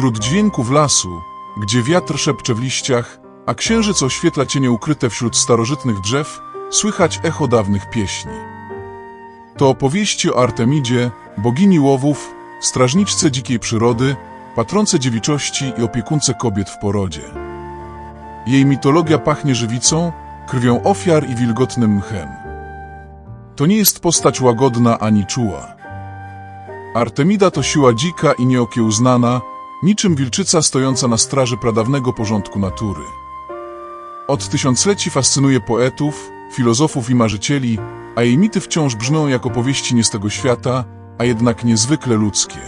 Wśród dźwięków lasu, gdzie wiatr szepcze w liściach, a księżyc oświetla cienie ukryte wśród starożytnych drzew, słychać echo dawnych pieśni. To opowieści o Artemidzie, bogini łowów, strażniczce dzikiej przyrody, patronce dziewiczości i opiekunce kobiet w porodzie. Jej mitologia pachnie żywicą, krwią ofiar i wilgotnym mchem. To nie jest postać łagodna ani czuła. Artemida to siła dzika i nieokiełznana, niczym wilczyca stojąca na straży pradawnego porządku natury. Od tysiącleci fascynuje poetów, filozofów i marzycieli, a jej mity wciąż brzmią jak opowieści nie z tego świata, a jednak niezwykle ludzkie.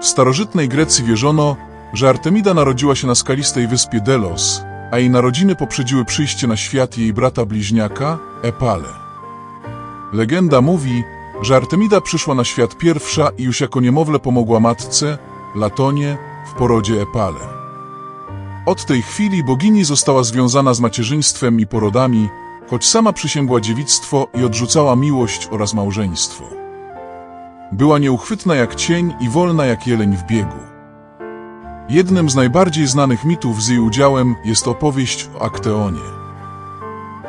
W starożytnej Grecji wierzono, że Artemida narodziła się na skalistej wyspie Delos, a jej narodziny poprzedziły przyjście na świat jej brata bliźniaka, Epale. Legenda mówi, że Artemida przyszła na świat pierwsza i już jako niemowlę pomogła matce, Latonie, w porodzie Epale. Od tej chwili bogini została związana z macierzyństwem i porodami, choć sama przysięgła dziewictwo i odrzucała miłość oraz małżeństwo. Była nieuchwytna jak cień i wolna jak jeleń w biegu. Jednym z najbardziej znanych mitów z jej udziałem jest opowieść o Akteonie.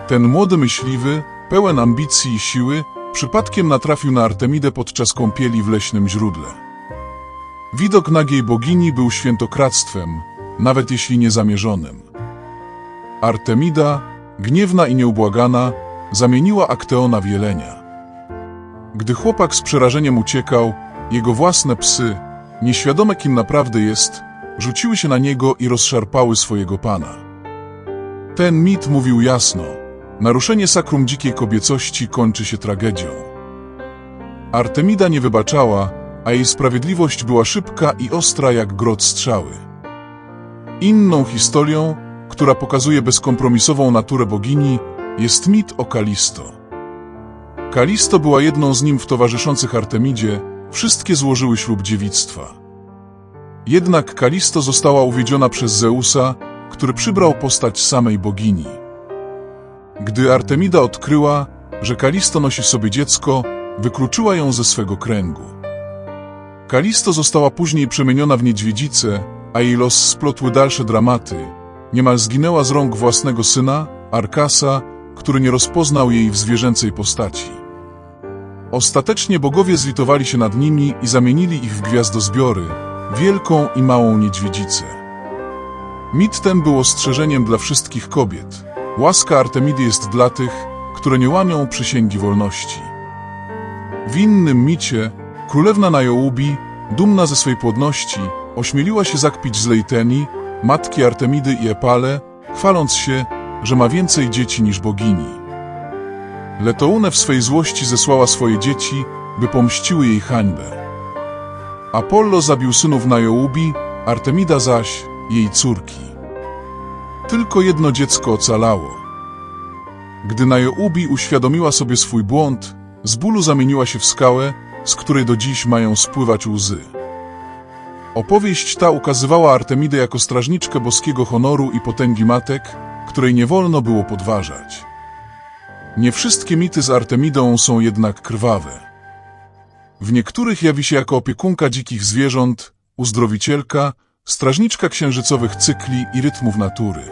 Ten młody myśliwy, pełen ambicji i siły, przypadkiem natrafił na Artemidę podczas kąpieli w leśnym źródle. Widok nagiej bogini był świętokradztwem, nawet jeśli niezamierzonym. Artemida, gniewna i nieubłagana, zamieniła Akteona w jelenia. Gdy chłopak z przerażeniem uciekał, jego własne psy, nieświadome kim naprawdę jest, rzuciły się na niego i rozszarpały swojego pana. Ten mit mówił jasno, naruszenie sakrum dzikiej kobiecości kończy się tragedią. Artemida nie wybaczała, a jej sprawiedliwość była szybka i ostra jak grot strzały. Inną historią, która pokazuje bezkompromisową naturę bogini, jest mit o Kalisto. Kalisto była jedną z nim w towarzyszących Artemidzie, wszystkie złożyły ślub dziewictwa. Jednak Kalisto została uwiedziona przez Zeusa, który przybrał postać samej bogini. Gdy Artemida odkryła, że Kalisto nosi sobie dziecko, wykluczyła ją ze swego kręgu. Kalisto została później przemieniona w niedźwiedzicę, a jej los splotły dalsze dramaty. Niemal zginęła z rąk własnego syna, Arkasa, który nie rozpoznał jej w zwierzęcej postaci. Ostatecznie bogowie zlitowali się nad nimi i zamienili ich w gwiazdozbiory, wielką i małą niedźwiedzicę. Mit ten był ostrzeżeniem dla wszystkich kobiet. Łaska Artemidy jest dla tych, które nie łamią przysięgi wolności. W innym micie królewna Najołubi, dumna ze swej płodności, ośmieliła się zakpić z Leiteni, matki Artemidy i Epale, chwaląc się, że ma więcej dzieci niż bogini. Letoune w swej złości zesłała swoje dzieci, by pomściły jej hańbę. Apollo zabił synów Najołubi, Artemida zaś jej córki. Tylko jedno dziecko ocalało. Gdy Najołubi uświadomiła sobie swój błąd, z bólu zamieniła się w skałę, z której do dziś mają spływać łzy. Opowieść ta ukazywała Artemidę jako strażniczkę boskiego honoru i potęgi matek, której nie wolno było podważać. Nie wszystkie mity z Artemidą są jednak krwawe. W niektórych jawi się jako opiekunka dzikich zwierząt, uzdrowicielka, strażniczka księżycowych cykli i rytmów natury.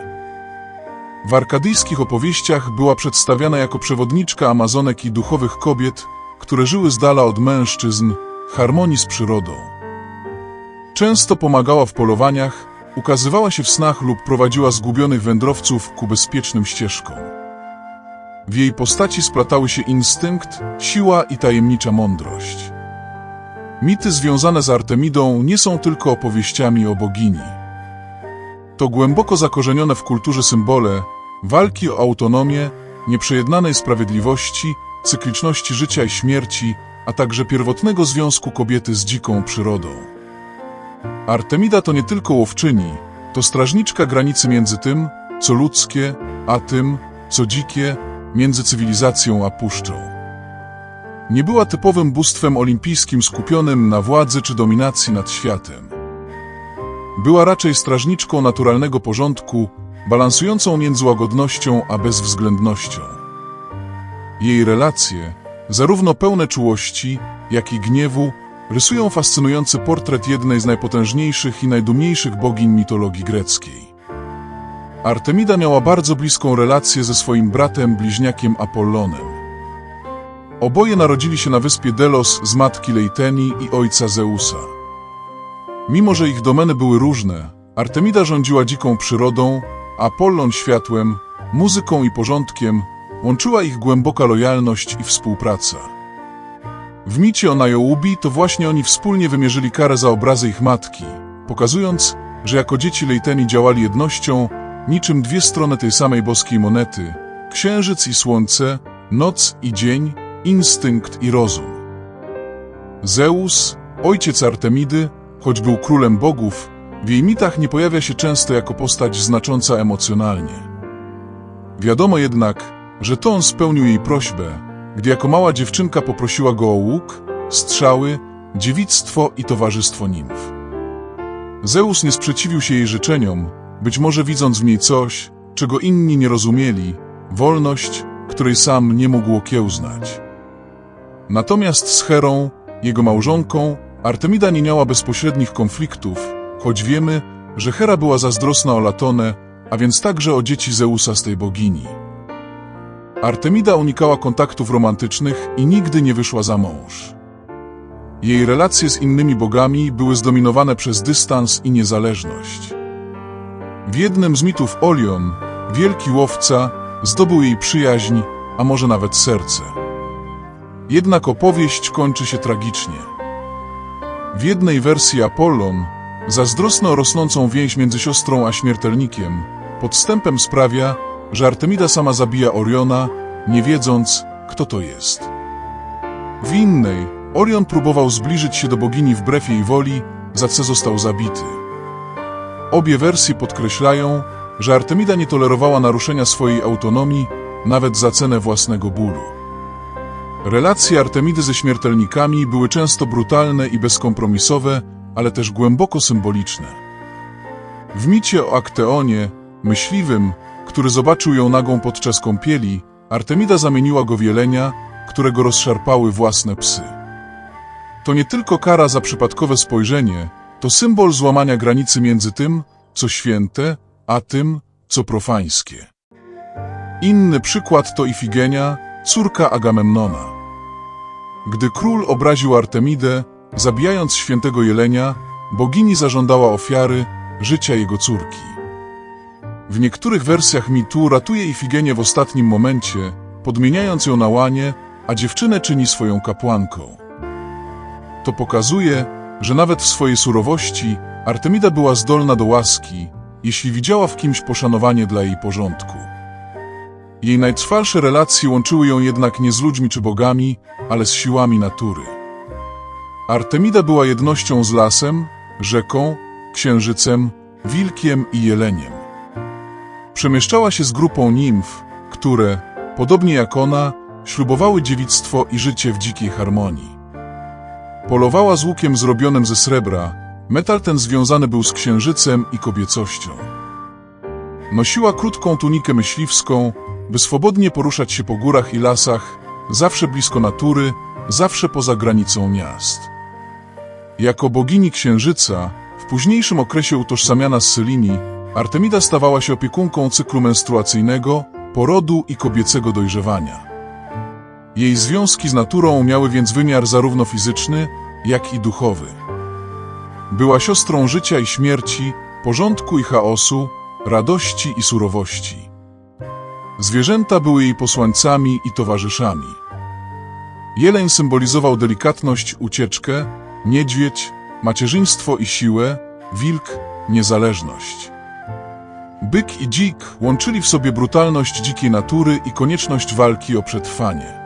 W arkadyjskich opowieściach była przedstawiana jako przewodniczka Amazonek i duchowych kobiet, które żyły z dala od mężczyzn, harmonii z przyrodą. Często pomagała w polowaniach, ukazywała się w snach lub prowadziła zgubionych wędrowców ku bezpiecznym ścieżkom. W jej postaci splatały się instynkt, siła i tajemnicza mądrość. Mity związane z Artemidą nie są tylko opowieściami o bogini. To głęboko zakorzenione w kulturze symbole walki o autonomię, nieprzejednanej sprawiedliwości, cykliczności życia i śmierci, a także pierwotnego związku kobiety z dziką przyrodą. Artemida to nie tylko łowczyni, to strażniczka granicy między tym, co ludzkie, a tym, co dzikie, między cywilizacją a puszczą. Nie była typowym bóstwem olimpijskim skupionym na władzy czy dominacji nad światem. Była raczej strażniczką naturalnego porządku, balansującą między łagodnością a bezwzględnością. Jej relacje, zarówno pełne czułości, jak i gniewu, rysują fascynujący portret jednej z najpotężniejszych i najdumniejszych bogiń mitologii greckiej. Artemida miała bardzo bliską relację ze swoim bratem bliźniakiem Apollonem. Oboje narodzili się na wyspie Delos z matki Leiteni i ojca Zeusa. Mimo, że ich domeny były różne, Artemida rządziła dziką przyrodą, Apollon światłem, muzyką i porządkiem, łączyła ich głęboka lojalność i współpraca. W micie o Najołubi to właśnie oni wspólnie wymierzyli karę za obrazy ich matki, pokazując, że jako dzieci Leiteni działali jednością, niczym dwie strony tej samej boskiej monety, księżyc i słońce, noc i dzień, instynkt i rozum. Zeus, ojciec Artemidy, choć był królem bogów, w jej mitach nie pojawia się często jako postać znacząca emocjonalnie. Wiadomo jednak, że to on spełnił jej prośbę, gdy jako mała dziewczynka poprosiła go o łuk, strzały, dziewictwo i towarzystwo nimf. Zeus nie sprzeciwił się jej życzeniom, być może widząc w niej coś, czego inni nie rozumieli, wolność, której sam nie mógł okiełznać. Natomiast z Herą, jego małżonką, Artemida nie miała bezpośrednich konfliktów, choć wiemy, że Hera była zazdrosna o Latonę, a więc także o dzieci Zeusa z tej bogini. Artemida unikała kontaktów romantycznych i nigdy nie wyszła za mąż. Jej relacje z innymi bogami były zdominowane przez dystans i niezależność. W jednym z mitów Olion, wielki łowca, zdobył jej przyjaźń, a może nawet serce. Jednak opowieść kończy się tragicznie. W jednej wersji Apollon, zazdrosny o rosnącą więź między siostrą a śmiertelnikiem, podstępem sprawia, że Artemida sama zabija Oriona, nie wiedząc, kto to jest. W innej, Orion próbował zbliżyć się do bogini wbrew jej woli, za co został zabity. Obie wersje podkreślają, że Artemida nie tolerowała naruszenia swojej autonomii, nawet za cenę własnego bólu. Relacje Artemidy ze śmiertelnikami były często brutalne i bezkompromisowe, ale też głęboko symboliczne. W micie o Akteonie, myśliwym, który zobaczył ją nagą podczas kąpieli, Artemida zamieniła go w jelenia, którego rozszarpały własne psy. To nie tylko kara za przypadkowe spojrzenie, to symbol złamania granicy między tym, co święte, a tym, co profańskie. Inny przykład to Ifigenia, córka Agamemnona. Gdy król obraził Artemidę, zabijając świętego jelenia, bogini zażądała ofiary, życia jego córki. W niektórych wersjach mitu ratuje Ifigenię w ostatnim momencie, podmieniając ją na łanie, a dziewczynę czyni swoją kapłanką. To pokazuje, że nawet w swojej surowości Artemida była zdolna do łaski, jeśli widziała w kimś poszanowanie dla jej porządku. Jej najtrwalsze relacje łączyły ją jednak nie z ludźmi czy bogami, ale z siłami natury. Artemida była jednością z lasem, rzeką, księżycem, wilkiem i jeleniem. Przemieszczała się z grupą nimf, które, podobnie jak ona, ślubowały dziewictwo i życie w dzikiej harmonii. Polowała z łukiem zrobionym ze srebra, metal ten związany był z księżycem i kobiecością. Nosiła krótką tunikę myśliwską, by swobodnie poruszać się po górach i lasach, zawsze blisko natury, zawsze poza granicą miast. Jako bogini księżyca, w późniejszym okresie utożsamiana z Selini, Artemida stawała się opiekunką cyklu menstruacyjnego, porodu i kobiecego dojrzewania. Jej związki z naturą miały więc wymiar zarówno fizyczny, jak i duchowy. Była siostrą życia i śmierci, porządku i chaosu, radości i surowości. Zwierzęta były jej posłańcami i towarzyszami. Jeleń symbolizował delikatność, ucieczkę, niedźwiedź, macierzyństwo i siłę, wilk, niezależność. Byk i dzik łączyli w sobie brutalność dzikiej natury i konieczność walki o przetrwanie.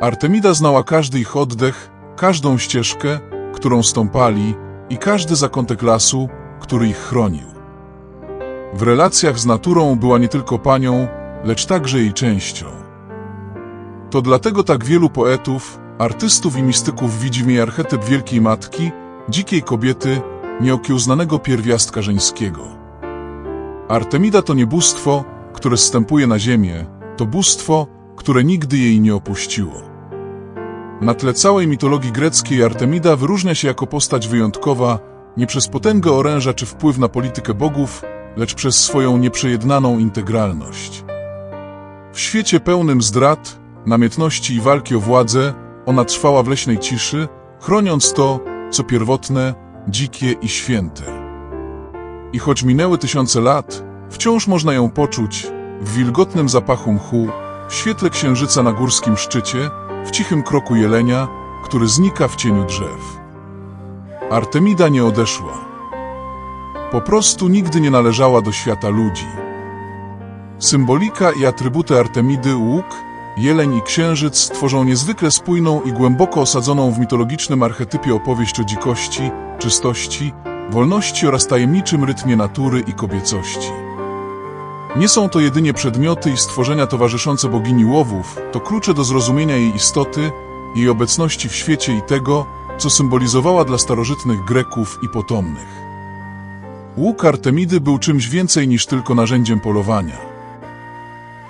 Artemida znała każdy ich oddech, każdą ścieżkę, którą stąpali i każdy zakątek lasu, który ich chronił. W relacjach z naturą była nie tylko panią, lecz także jej częścią. To dlatego tak wielu poetów, artystów i mistyków widzi w niej archetyp Wielkiej Matki, dzikiej kobiety, nieokiełznanego pierwiastka żeńskiego. Artemida to nie bóstwo, które zstępuje na ziemię, to bóstwo, które nigdy jej nie opuściło. Na tle całej mitologii greckiej Artemida wyróżnia się jako postać wyjątkowa nie przez potęgę oręża czy wpływ na politykę bogów, lecz przez swoją nieprzejednaną integralność. W świecie pełnym zdrad, namiętności i walki o władzę, ona trwała w leśnej ciszy, chroniąc to, co pierwotne, dzikie i święte. I choć minęły tysiące lat, wciąż można ją poczuć w wilgotnym zapachu mchu, w świetle księżyca na górskim szczycie, w cichym kroku jelenia, który znika w cieniu drzew. Artemida nie odeszła. Po prostu nigdy nie należała do świata ludzi. Symbolika i atrybuty Artemidy, łuk, jeleń i księżyc tworzą niezwykle spójną i głęboko osadzoną w mitologicznym archetypie opowieść o dzikości, czystości, wolności oraz tajemniczym rytmie natury i kobiecości. Nie są to jedynie przedmioty i stworzenia towarzyszące bogini łowów, to klucze do zrozumienia jej istoty, jej obecności w świecie i tego, co symbolizowała dla starożytnych Greków i potomnych. Łuk Artemidy był czymś więcej niż tylko narzędziem polowania.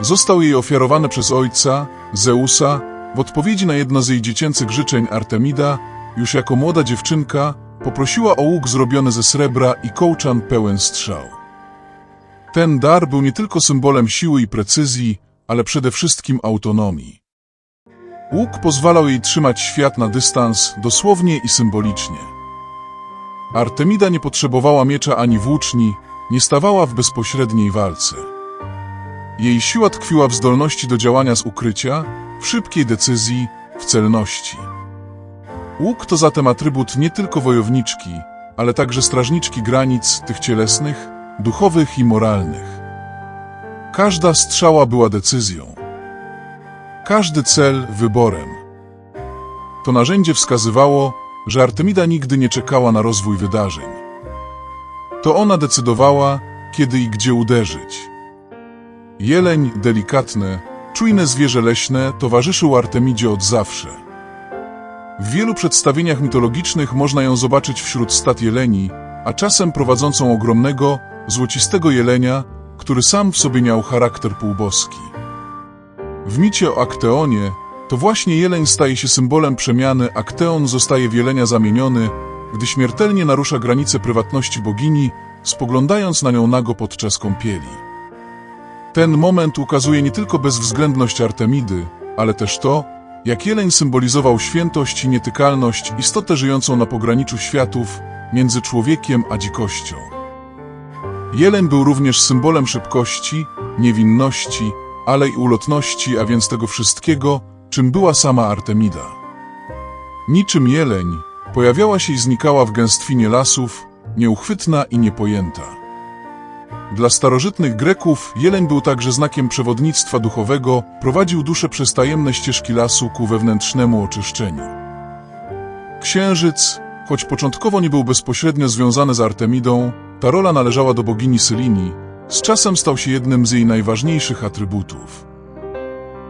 Został jej ofiarowany przez ojca, Zeusa, w odpowiedzi na jedno z jej dziecięcych życzeń Artemida, już jako młoda dziewczynka, poprosiła o łuk zrobiony ze srebra i kołczan pełen strzał. Ten dar był nie tylko symbolem siły i precyzji, ale przede wszystkim autonomii. Łuk pozwalał jej trzymać świat na dystans, dosłownie i symbolicznie. Artemida nie potrzebowała miecza ani włóczni, nie stawała w bezpośredniej walce. Jej siła tkwiła w zdolności do działania z ukrycia, w szybkiej decyzji, w celności. Łuk to zatem atrybut nie tylko wojowniczki, ale także strażniczki granic tych cielesnych, duchowych i moralnych. Każda strzała była decyzją. Każdy cel wyborem. To narzędzie wskazywało, że Artemida nigdy nie czekała na rozwój wydarzeń. To ona decydowała, kiedy i gdzie uderzyć. Jeleń, delikatne, czujne zwierzę leśne, towarzyszył Artemidzie od zawsze. W wielu przedstawieniach mitologicznych można ją zobaczyć wśród stad jeleni, a czasem prowadzącą ogromnego, złocistego jelenia, który sam w sobie miał charakter półboski. W micie o Akteonie to właśnie jeleń staje się symbolem przemiany, Akteon zostaje w jelenia zamieniony, gdy śmiertelnie narusza granice prywatności bogini, spoglądając na nią nago podczas kąpieli. Ten moment ukazuje nie tylko bezwzględność Artemidy, ale też to, jak jeleń symbolizował świętość i nietykalność, istotę żyjącą na pograniczu światów, między człowiekiem a dzikością. Jeleń był również symbolem szybkości, niewinności, ale i ulotności, a więc tego wszystkiego, czym była sama Artemida. Niczym jeleń, pojawiała się i znikała w gęstwinie lasów, nieuchwytna i niepojęta. Dla starożytnych Greków jeleń był także znakiem przewodnictwa duchowego, prowadził duszę przez tajemne ścieżki lasu ku wewnętrznemu oczyszczeniu. Księżyc, choć początkowo nie był bezpośrednio związany z Artemidą, ta rola należała do bogini Selini, z czasem stał się jednym z jej najważniejszych atrybutów.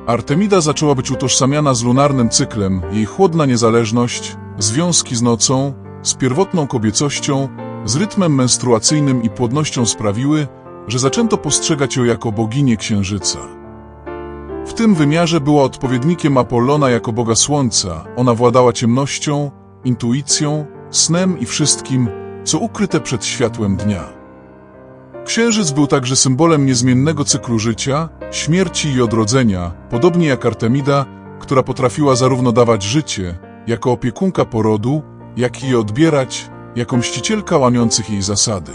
Artemida zaczęła być utożsamiana z lunarnym cyklem, jej chłodna niezależność, związki z nocą, z pierwotną kobiecością, z rytmem menstruacyjnym i płodnością sprawiły, że zaczęto postrzegać ją jako boginię księżyca. W tym wymiarze była odpowiednikiem Apollona jako boga słońca, ona władała ciemnością, intuicją, snem i wszystkim, co ukryte przed światłem dnia. Księżyc był także symbolem niezmiennego cyklu życia, śmierci i odrodzenia, podobnie jak Artemida, która potrafiła zarówno dawać życie, jako opiekunka porodu, jak i odbierać, jako mścicielka łamiących jej zasady.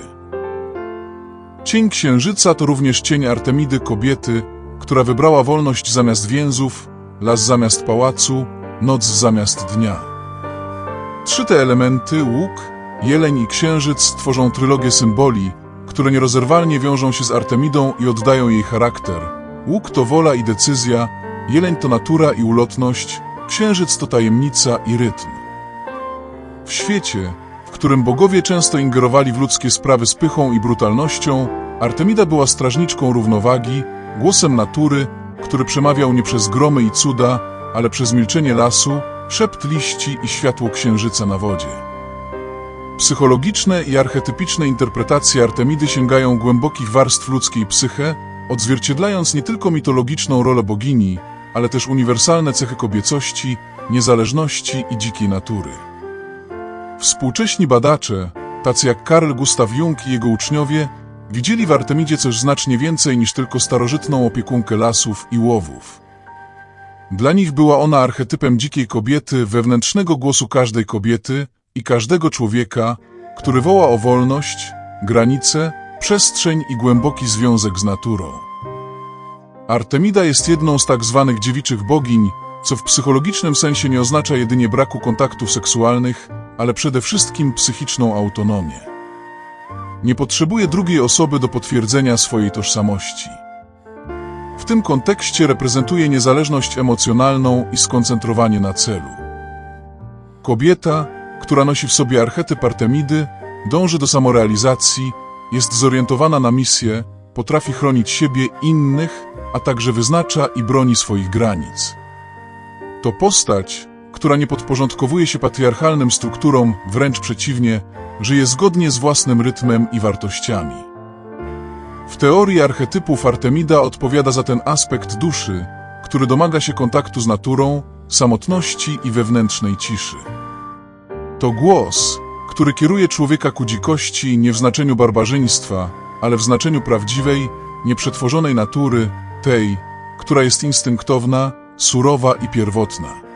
Cień księżyca to również cień Artemidy kobiety, która wybrała wolność zamiast więzów, las zamiast pałacu, noc zamiast dnia. Trzy te elementy, łuk, jeleń i księżyc, tworzą trylogię symboli, które nierozerwalnie wiążą się z Artemidą i oddają jej charakter. Łuk to wola i decyzja, jeleń to natura i ulotność, księżyc to tajemnica i rytm. W świecie, w którym bogowie często ingerowali w ludzkie sprawy z pychą i brutalnością, Artemida była strażniczką równowagi, głosem natury, który przemawiał nie przez gromy i cuda, ale przez milczenie lasu, szept liści i światło księżyca na wodzie. Psychologiczne i archetypiczne interpretacje Artemidy sięgają głębokich warstw ludzkiej psyche, odzwierciedlając nie tylko mitologiczną rolę bogini, ale też uniwersalne cechy kobiecości, niezależności i dzikiej natury. Współcześni badacze, tacy jak Karl Gustav Jung i jego uczniowie, widzieli w Artemidzie coś znacznie więcej niż tylko starożytną opiekunkę lasów i łowów. Dla nich była ona archetypem dzikiej kobiety, wewnętrznego głosu każdej kobiety i każdego człowieka, który woła o wolność, granice, przestrzeń i głęboki związek z naturą. Artemida jest jedną z tak zwanych dziewiczych bogiń, co w psychologicznym sensie nie oznacza jedynie braku kontaktów seksualnych, ale przede wszystkim psychiczną autonomię. Nie potrzebuje drugiej osoby do potwierdzenia swojej tożsamości. W tym kontekście reprezentuje niezależność emocjonalną i skoncentrowanie na celu. Kobieta, która nosi w sobie archetyp Artemidy, dąży do samorealizacji, jest zorientowana na misję, potrafi chronić siebie innych, a także wyznacza i broni swoich granic. To postać, która nie podporządkowuje się patriarchalnym strukturom, wręcz przeciwnie, żyje zgodnie z własnym rytmem i wartościami. W teorii archetypów Artemida odpowiada za ten aspekt duszy, który domaga się kontaktu z naturą, samotności i wewnętrznej ciszy. To głos, który kieruje człowieka ku dzikości nie w znaczeniu barbarzyństwa, ale w znaczeniu prawdziwej, nieprzetworzonej natury, tej, która jest instynktowna, surowa i pierwotna.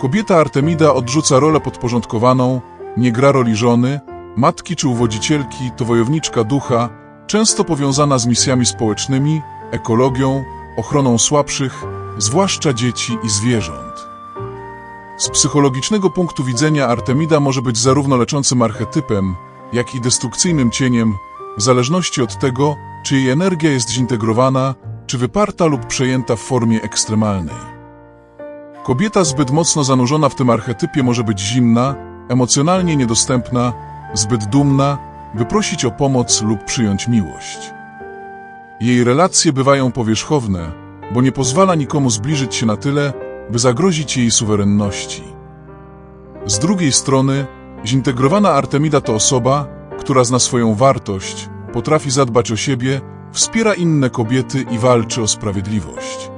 Kobieta Artemida odrzuca rolę podporządkowaną, nie gra roli żony, matki czy uwodzicielki, to wojowniczka ducha, często powiązana z misjami społecznymi, ekologią, ochroną słabszych, zwłaszcza dzieci i zwierząt. Z psychologicznego punktu widzenia Artemida może być zarówno leczącym archetypem, jak i destrukcyjnym cieniem, w zależności od tego, czy jej energia jest zintegrowana, czy wyparta lub przejęta w formie ekstremalnej. Kobieta zbyt mocno zanurzona w tym archetypie może być zimna, emocjonalnie niedostępna, zbyt dumna, by prosić o pomoc lub przyjąć miłość. Jej relacje bywają powierzchowne, bo nie pozwala nikomu zbliżyć się na tyle, by zagrozić jej suwerenności. Z drugiej strony, zintegrowana Artemida to osoba, która zna swoją wartość, potrafi zadbać o siebie, wspiera inne kobiety i walczy o sprawiedliwość.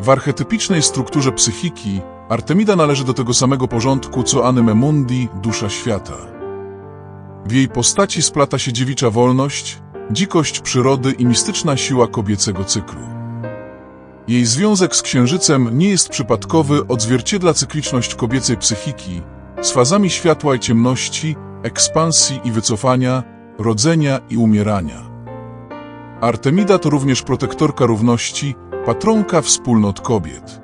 W archetypicznej strukturze psychiki Artemida należy do tego samego porządku co Anime Mundi, dusza świata. W jej postaci splata się dziewicza wolność, dzikość przyrody i mistyczna siła kobiecego cyklu. Jej związek z księżycem nie jest przypadkowy, odzwierciedla cykliczność kobiecej psychiki z fazami światła i ciemności, ekspansji i wycofania, rodzenia i umierania. Artemida to również protektorka równości, patronka wspólnot kobiet.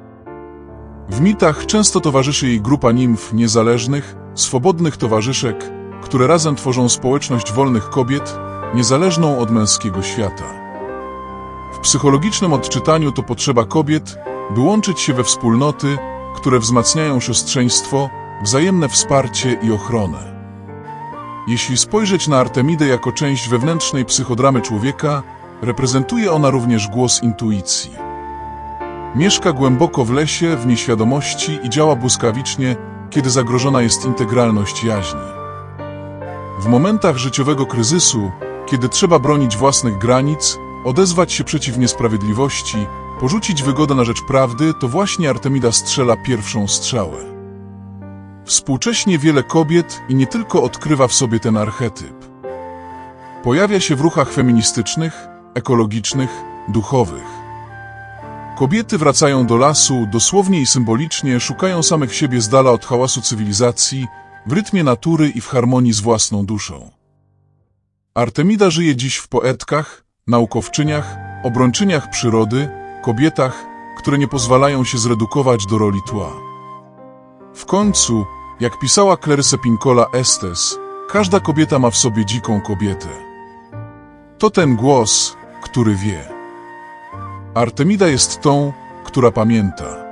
W mitach często towarzyszy jej grupa nimf niezależnych, swobodnych towarzyszek, które razem tworzą społeczność wolnych kobiet, niezależną od męskiego świata. W psychologicznym odczytaniu to potrzeba kobiet, by łączyć się we wspólnoty, które wzmacniają siostrzeństwo, wzajemne wsparcie i ochronę. Jeśli spojrzeć na Artemidę jako część wewnętrznej psychodramy człowieka, reprezentuje ona również głos intuicji. Mieszka głęboko w lesie, w nieświadomości i działa błyskawicznie, kiedy zagrożona jest integralność jaźni. W momentach życiowego kryzysu, kiedy trzeba bronić własnych granic, odezwać się przeciw niesprawiedliwości, porzucić wygodę na rzecz prawdy, to właśnie Artemida strzela pierwszą strzałę. Współcześnie wiele kobiet i nie tylko odkrywa w sobie ten archetyp. Pojawia się w ruchach feministycznych, ekologicznych, duchowych. Kobiety wracają do lasu, dosłownie i symbolicznie szukają samych siebie z dala od hałasu cywilizacji, w rytmie natury i w harmonii z własną duszą. Artemida żyje dziś w poetkach, naukowczyniach, obrończyniach przyrody, kobietach, które nie pozwalają się zredukować do roli tła. W końcu, jak pisała Clarice Pinkola Estes, każda kobieta ma w sobie dziką kobietę. To ten głos, który wie. Artemida jest tą, która pamięta.